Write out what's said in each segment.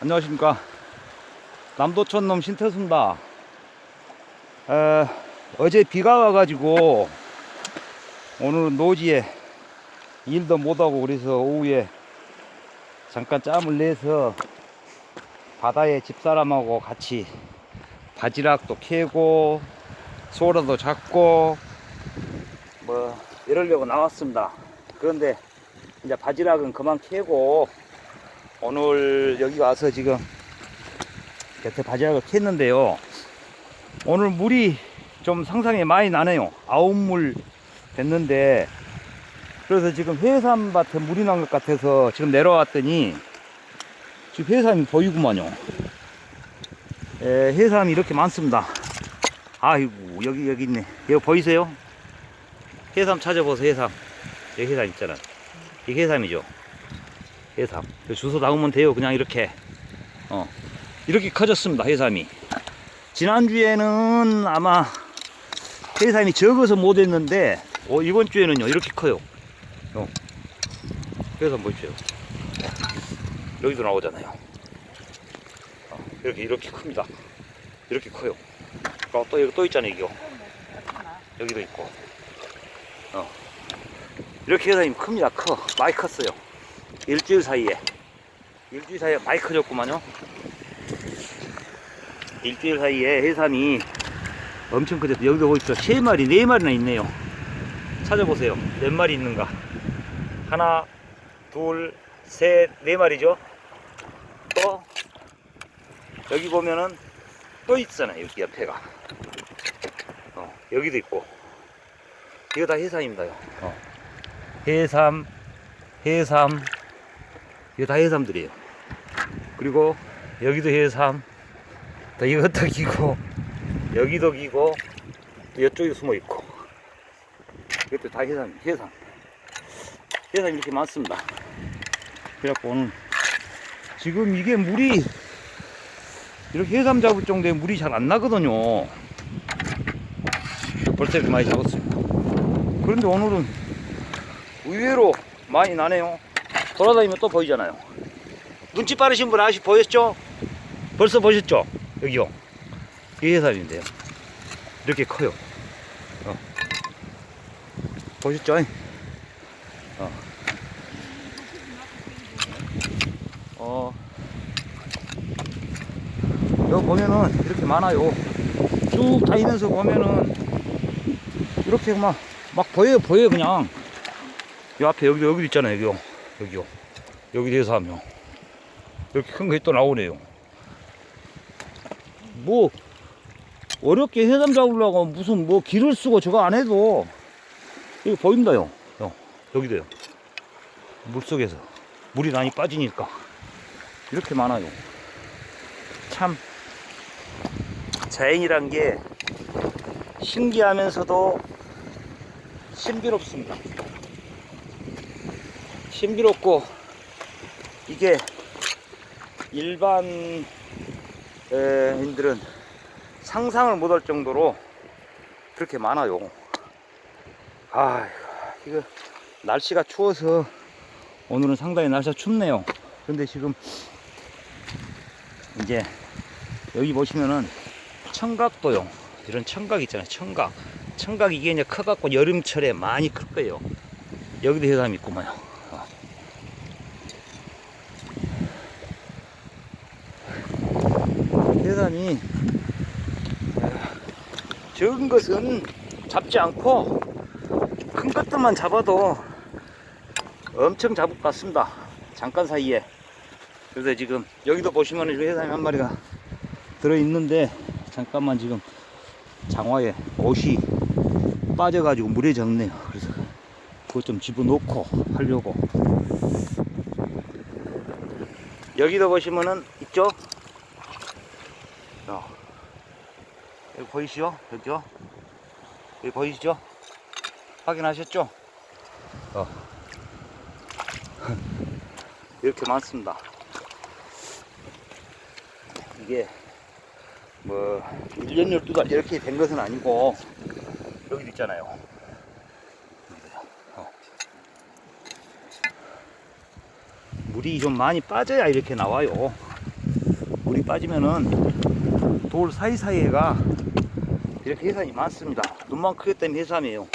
안녕하십니까. 남도촌놈 신태수입니다. 에, 어제 비가 와가지고 오늘은 노지에 일도 못하고 그래서 오후에 잠깐 짬을 내서 바다에 집사람하고 같이 바지락도 캐고 소라도 잡고 뭐 이러려고 나왔습니다. 그런데 이제 바지락은 그만 캐고 오늘 여기 와서 지금 곁에 바지락을 캤는데요. 오늘 물이 좀 상상이 많이 나네요. 아홉 물 됐는데 그래서 지금 해삼밭에 물이 난 것 같아서 지금 내려왔더니 지금 해삼이 보이구만요. 에, 해삼이 이렇게 많습니다. 아이고 여기 여기 있네. 여기 보이세요? 해삼 찾아보세요. 해삼. 여기 해삼 있잖아. 이게 해삼이죠. 해삼. 그 주워 나오면 돼요. 그냥 이렇게. 어. 이렇게 커졌습니다. 해삼이. 지난주에는 아마 해삼이 적어서 못 했는데, 어, 이번 주에는요, 이렇게 커요. 어. 해삼 보십시오. 여기도 나오잖아요. 어, 이렇게, 이렇게 큽니다. 이렇게 커요. 어, 또, 여기 또 있잖아요, 이거. 여기도 있고. 어. 이렇게 해삼이 큽니다. 커. 많이 컸어요. 일주일 사이에. 일주일 사이에 많이 커졌구만요. 일주일 사이에 해삼이 엄청 커졌어 여기도 보십시오. 세 마리 네 마리나 있네요. 찾아보세요. 몇 마리 있는가. 하나 둘셋네 마리죠? 또 여기 보면은 또 있잖아요. 여기 옆에가. 어, 여기도 있고. 이거 다 해삼입니다. 어. 해삼 해삼 이거 다 해삼들이에요. 그리고 여기도 해삼, 또 이것도 기고, 여기도 기고, 또 이쪽에 숨어 있고, 이것도 다 해삼, 해삼. 해삼 이렇게 많습니다. 그래갖고 오늘, 지금 이게 물이, 이렇게 해삼 잡을 정도의 물이 잘 안 나거든요. 벌써 이렇게 많이 잡았습니다. 그런데 오늘은 의외로 많이 나네요. 돌아다니면 또 보이잖아요. 눈치 빠르신 분 아시 보였죠? 벌써 보셨죠? 여기요. 이 해삼인데요. 이렇게 커요. 어. 보셨죠? 어. 어. 여기 보면은 이렇게 많아요. 쭉 다니면서 보면은 이렇게 막, 막 보여요, 보여요, 그냥. 이 앞에 여기도, 여기도 있잖아요, 여기요. 여기요. 여기 대해서 하면. 이렇게 큰 게 또 나오네요. 뭐, 어렵게 해삼 잡으려고 무슨 뭐 길을 쓰고 저거 안 해도, 여기 보인다요. 요, 여기도요. 물 속에서. 물이 많이 빠지니까. 이렇게 많아요. 참, 자연이란 게 신기하면서도 신비롭습니다. 신비롭고 이게 일반인들은 상상을 못할 정도로 그렇게 많아요. 아, 이거 날씨가 추워서 오늘은 상당히 날씨가 춥네요. 근데 지금 이제 여기 보시면은 청각도요. 이런 청각 있잖아요. 청각. 청각 이게 이제 커갖고 여름철에 많이 클 거예요. 여기도 해삼이 있구만요. 어. 해삼이 적은 것은 잡지 않고 큰 것들만 잡아도 엄청 잡을 것 같습니다. 잠깐 사이에. 그래서 지금 여기도 보시면 해삼이 한 마리가 들어있는데 잠깐만 지금 장화에 옷이 빠져가지고 물에 젖네요. 그래서 그거 좀 집어넣고 하려고. 여기도 보시면은 있죠? 어. 여기 보이시죠? 여기요? 여기 보이시죠? 확인하셨죠? 어. 이렇게 많습니다. 이게 뭐 1년 12달 이렇게 된 것은 아니고 여기도 있잖아요. 어. 물이 좀 많이 빠져야 이렇게 나와요. 물이 빠지면은 돌 사이사이에가 이렇게 해산이 많습니다. 눈만 크게 뜨면 해삼이에요.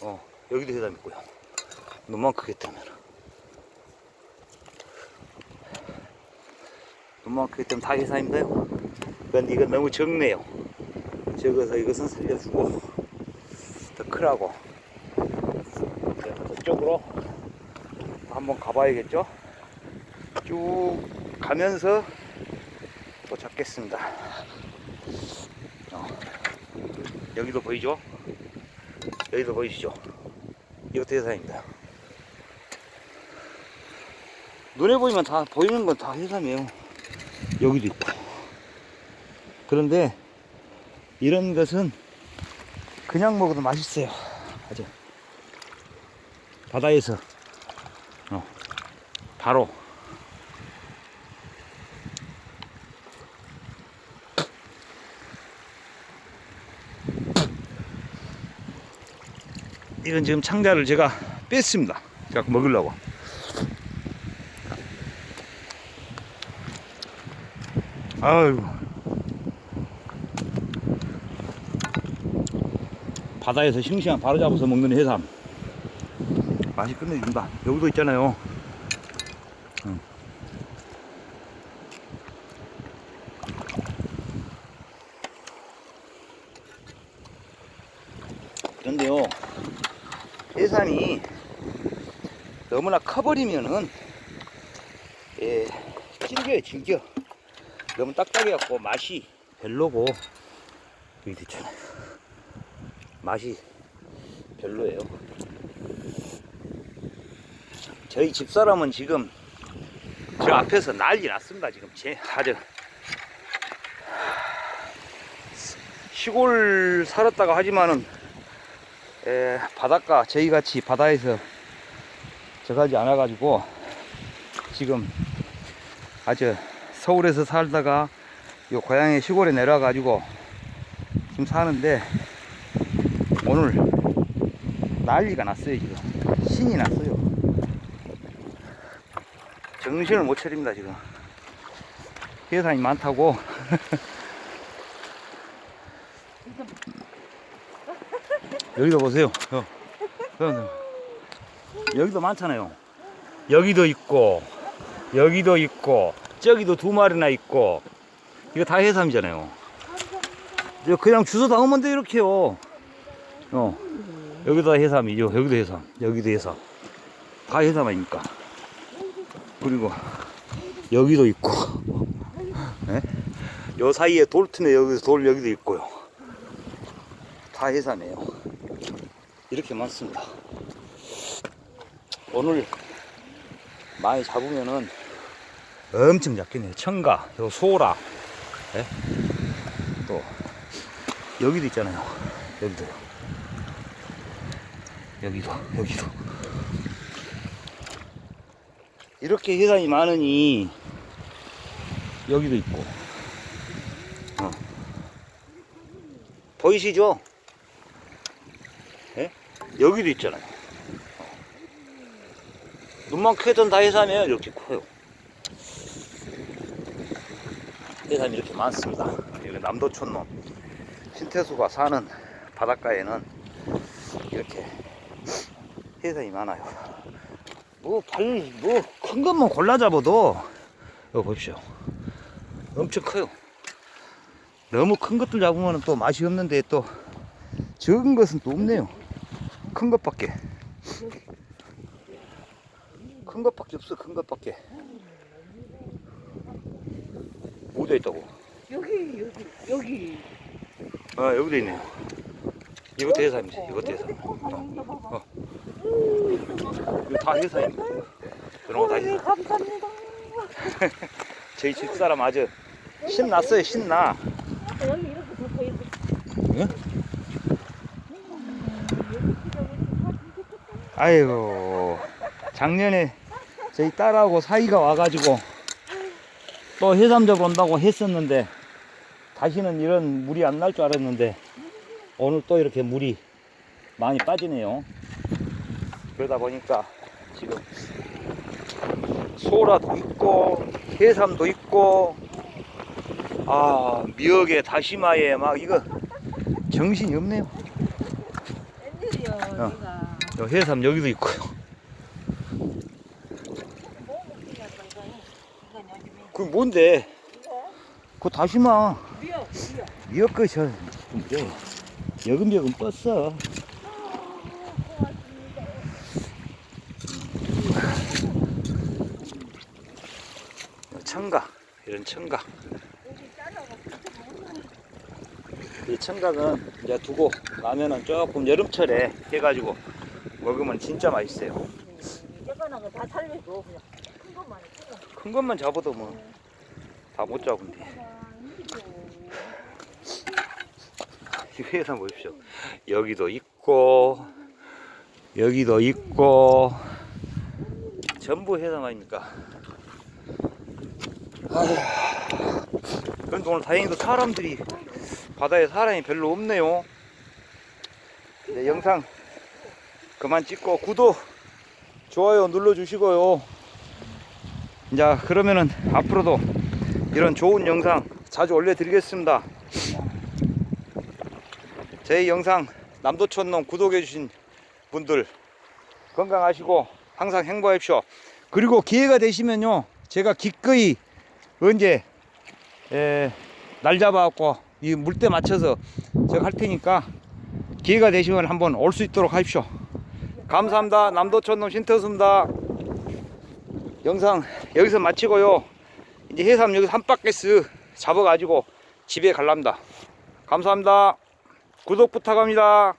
어, 여기도 해삼 있고요. 눈만 크게 뜨면. 눈만 크게 뜨면 다 해삼인데요. 그런데 이건 너무 적네요. 적어서 이것은 살려주고 더 크라고. 자, 저쪽으로 한번 가봐야겠죠? 쭉 가면서 또 잡겠습니다. 어, 여기도 보이죠? 여기도 보이시죠? 이것도 해산입니다. 눈에 보이면 다 보이는 건 다 해삼이에요. 여기도 있고. 그런데 이런 것은 그냥 먹어도 맛있어요. 아주 바다에서 어, 바로 이건 지금 창자를 제가 뺐습니다. 제가 먹으려고. 아유. 바다에서 싱싱한 바로 잡아서 먹는 해삼. 맛이 끝내준다. 여기도 있잖아요. 응. 그런데요, 해삼이 너무나 커버리면은, 예, 질겨요, 질겨. 너무 딱딱해갖고 맛이 별로고, 여기 있잖아요. 맛이 별로예요. 저희 집사람은 지금 저 앞에서 난리 났습니다. 지금 제 아주 시골 살았다가 하지만은 에, 바닷가 저희 같이 바다에서 저가지 않아 가지고 지금 아주 서울에서 살다가 요 고향의 시골에 내려와 가지고 지금 사는데 오늘 난리가 났어요 지금. 신이 났어요. 정신을 못 차립니다 지금. 해산이 많다고. 여기도 보세요. 어. 여기도 많잖아요. 여기도 있고 여기도 있고 저기도 두 마리나 있고. 이거 다 해삼이잖아요. 그냥 주워 담으면 돼 이렇게요. 어. 여기도 해삼이죠. 여기도 해삼. 여기도 해삼. 다 해삼 아닙니까. 그리고 여기도 있고. 예? 요 사이에 돌 틈에 여기서 돌 여기도 있고요. 다 해삼이에요. 이렇게 많습니다 오늘 많이 잡으면은 엄청 잡겠네요 청가 요 소라 예? 또 여기도 있잖아요 여기도요 여기도 여기도 이렇게 해산이 많으니 여기도 있고 어. 보이시죠? 예? 여기도 있잖아요 어. 눈만 크던 다 해삼이에요 이렇게 커요 해삼이 이렇게 많습니다 여기 남도촌놈 신태수가 사는 바닷가에는 이렇게 해삼이 많아요 뭐, 발, 뭐, 큰 것만 골라 잡아도, 이거 보십시오. 엄청 커요. 너무 큰 것들 잡으면 또 맛이 없는데 또, 적은 것은 또 없네요. 큰 것밖에. 큰 것밖에 없어, 큰 것밖에. 어디에 있다고? 여기 여기 여기 아, 여기도 있네요. 이것도 해삼이지, 이것도 해삼. 어, 어. 이거 다 해삼입니다. 그런 거다 어이, 해삼. 감사합니다. 저희 집사람 아주 신났어요, 신나. 여기 이렇게 있어. 예? 아이고 작년에 저희 딸하고 사이가 와가지고 또 해삼 잡으러 온다고 했었는데 다시는 이런 물이 안 날 줄 알았는데 오늘 또 이렇게 물이 많이 빠지네요 그러다 보니까 지금 소라도 있고 해삼도 있고 아 미역에 다시마에 막 이거 정신이 없네요. 어. 해삼 여기도 있고요. 뭐 먹기냐 이거 이건 요즘에 그 뭔데? 그 다시마 미역 미역 미역 뭐죠? 여금여금 뻗어. 청각 이런 청각. 이 청각은 이제 두고 나면은 조금 여름철에 해가지고 먹으면 진짜 맛있어요. 이거는 다 살려줘 그냥 큰 것만 해, 큰 거. 큰 것만 잡아도 뭐 다 못 잡은데. 이 회사 보십시오. 여기도 있고 여기도 있고 전부 해삼 아닙니까? 그런데 오늘 다행히도 사람들이 바다에 사람이 별로 없네요. 네, 영상 그만 찍고 구독 좋아요 눌러주시고요. 자 그러면은 앞으로도 이런 좋은 영상 자주 올려드리겠습니다. 제 영상 남도촌농 구독해주신 분들 건강하시고 항상 행복하십시오. 그리고 기회가 되시면요, 제가 기꺼이 언제 에, 날 잡아갖고 이 물때 맞춰서 제가 할 테니까 기회가 되시면 한번 올 수 있도록 하십시오. 감사합니다. 남도촌농 신터수입니다. 영상 여기서 마치고요. 이제 해삼 여기서 한 바퀴스 잡아가지고 집에 갈랍니다. 감사합니다. 구독 부탁합니다.